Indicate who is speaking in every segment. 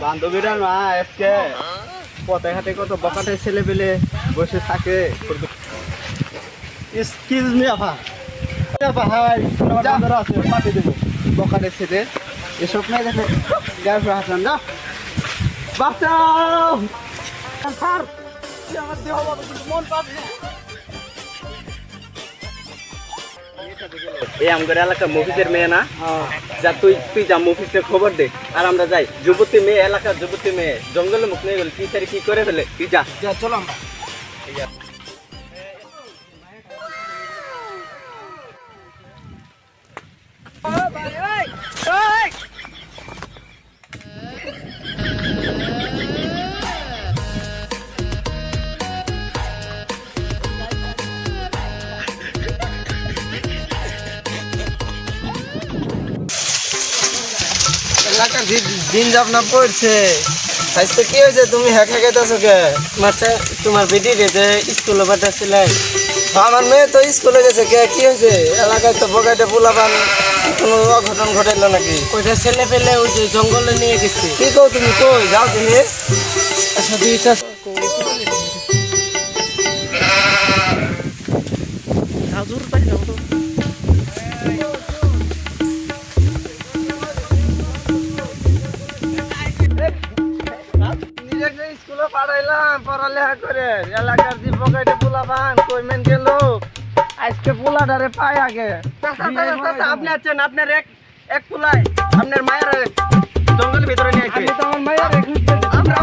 Speaker 1: বান্ধবীরা না আজকে পথে ঘাটে কত বকাটে ছেলে পেলে বসে থাকে। এক্সকিউজ মি আপা। আপা হাই যা। আছে পাঠিয়ে দেবো। বকাটে ছেলে এসব নাই দেখো গায়ে হাসান না বাঁচাও! আমার দেহ মন পাবে এই আমগর এলাকা মফিসের মেয়ে না? যা তুই তুই যা মফিসের খবর দে। আর আমরা যাই। যুবতী মেয়ে এলাকার যুবতী মেয়ে জঙ্গলে মুখ নিয়ে গেল কি করে ফেলে? তুই যা।
Speaker 2: যা চলো আমরা। এলাকার দিন যাপনা পড়ছে আজকে কি হয়েছে? তুমি হ্যাক হ্যাকাইতেছো কে?
Speaker 1: মাসে তোমার বেটি রে যে স্কুলে পাঠাছিলেন
Speaker 2: আমার মেয়ে তো স্কুলে গেছে কে? কি হয়েছে? এলাকায় তো বগাইতে পোলাপান কোনো অঘটন ঘটাইলো নাকি?
Speaker 1: ওইটা ছেলে পেলে ওই যে জঙ্গলে নিয়ে গেছে।
Speaker 2: কি কও তুমি? কই? যাও তুমি।
Speaker 1: আচ্ছা দুইটা হাজুর পাই
Speaker 2: পাঠাইলাম পড়ালেখা করে। এলাকার যে বগাইতে পোলাপান কই মেন গেল? আজকে পোলাটারে পাই আগে।
Speaker 1: আপনি আছেন আপনার এক এক পোলাই আপনার মায়ের জঙ্গলের ভিতরে নিয়ে
Speaker 2: তো আমার মায়ের
Speaker 1: আমরা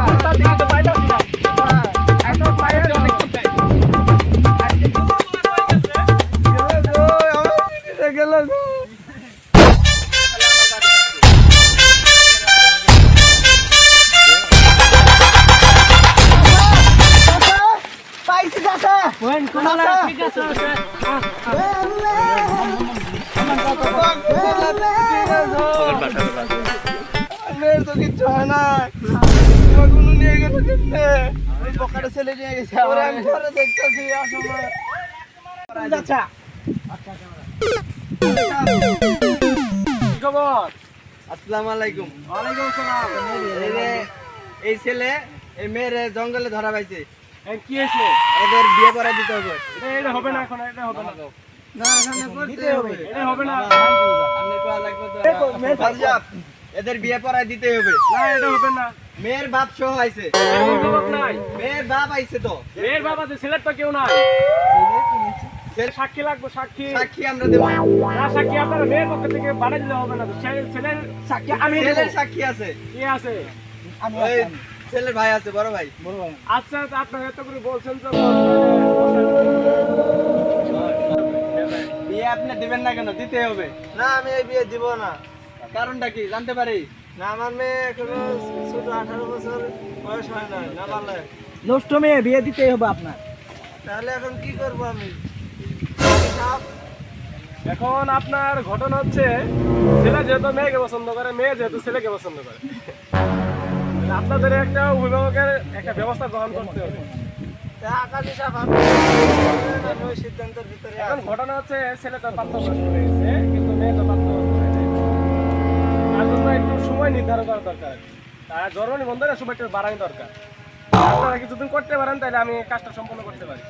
Speaker 2: চাচা
Speaker 1: ঠিক আছে
Speaker 2: মেয়ের তো কিচ্ছু হয় না। তোমার কোনো নিয়ে গেছে কিনতে।
Speaker 1: ওই বকাটা ছেলে নিয়ে গেছে
Speaker 2: ওরে আমি ঘরে দেখতেছি আসো
Speaker 1: আচ্ছা
Speaker 2: খবর আসসালামু আলাইকুম।
Speaker 1: ওয়ালাইকুম
Speaker 2: এই ছেলে এই মেয়েরে জঙ্গলে ধরা পাইছে।
Speaker 1: কি হয়েছে?
Speaker 2: এদের বিয়ে করা দিতে হবে।
Speaker 1: এটা হবে না এখন এটা হবে না।
Speaker 2: না এখানে করতে হবে।
Speaker 1: এটা হবে না।
Speaker 2: আপনি কোয়া লাগবে তো।
Speaker 1: এই তো, মেয়ে
Speaker 2: বাদশাহ, এদের বিয়ে পড়ায় দিতে হবে।
Speaker 1: না এটা হবে না।
Speaker 2: মেয়ের বাপ সহ আইছে।
Speaker 1: মেয়ের
Speaker 2: মেয়ের বাপ আইছে তো।
Speaker 1: মেয়ের বাবা যে ছেলের তো কেউ নাই। সাক্ষী লাগবে সাক্ষী।
Speaker 2: সাক্ষী আমরা দেবো।
Speaker 1: না সাক্ষী আপনার মেয়ের পক্ষ থেকে বাড়াই দিলে হবে না। ছেলের সাক্ষী আমি
Speaker 2: ছেলের সাক্ষী আছে।
Speaker 1: কি আছে?
Speaker 2: ছেলের ভাই আছে বড় ভাই।
Speaker 1: আচ্ছা তা আপনার এত করে বলছেন তো
Speaker 2: বিয়ে আপনি দিবেন না কেন? দিতে হবে। না আমি এই বিয়ে দিব না। কারণটা কি? জানতে পারি। না আমার মেয়ে এখনও ছোট আঠারো বছর বয়স হয় না না পারলে।
Speaker 1: নষ্ট মেয়ে বিয়ে দিতেই হবে আপনার।
Speaker 2: তাহলে এখন কি করব আমি?
Speaker 1: এখন আপনার ঘটনা হচ্ছে ছেলে যেহেতু মেয়েকে পছন্দ করে মেয়ে যেহেতু ছেলেকে পছন্দ করে। আপনাদের একটা অভিভাবকের একটা ব্যবস্থা গ্রহণ করতে হবে। এখন ঘটনা হচ্ছে ছেলে তো প্রাপ্তবয়স্ক হয়ে কিন্তু মেয়ে তো প্রাপ্তবয়স্ক হয় তার জন্য একটু সময় নির্ধারণ করা দরকার। তার জন্ম নিবন্ধনের সময়টা বাড়ানো দরকার। আপনারা কিছুদিন করতে পারেন তাহলে আমি কাজটা সম্পন্ন করতে পারি।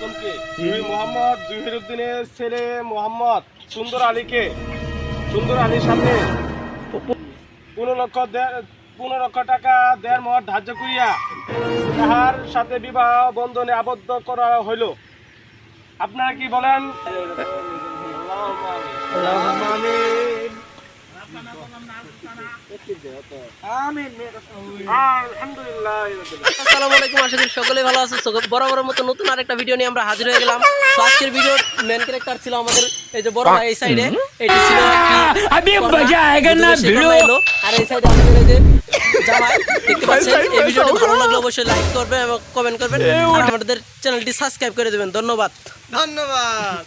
Speaker 1: কমলা জুহি মোহাম্মদ জহিরুদ্দিনের ছেলে মোহাম্মদ সুন্দর আলীকে। সুন্দর আলীর সাথে পনেরো লক্ষ পনেরো লক্ষ টাকা দেড় মহর ধার্য করিয়া তাহার সাথে বিবাহ বন্ধনে আবদ্ধ করা হইল। আপনারা কি বলেন?
Speaker 3: আসসালামু আলাইকুম আশা করি সকলে ভালো আছে বড় বড় মতো নতুন আরেকটা ভিডিও নিয়ে আমরা হাজির হয়ে গেলাম। তো আজকের ভিডিও মেন ক্যারেক্টার ছিল আমাদের এই যে বড় ভাই এই সাইডে এটি ছিল আবি মজা আয়েগা না ভিডিও আর এই সাইডে আমাদের এই যে জামাই দেখতে পাচ্ছেন? এই ভিডিওটি ভালো লাগলে অবশ্যই লাইক করবেন এবং কমেন্ট করবেন। আর আমাদের চ্যানেলটি সাবস্ক্রাইব করে দেবেন। ধন্যবাদ।
Speaker 2: ধন্যবাদ।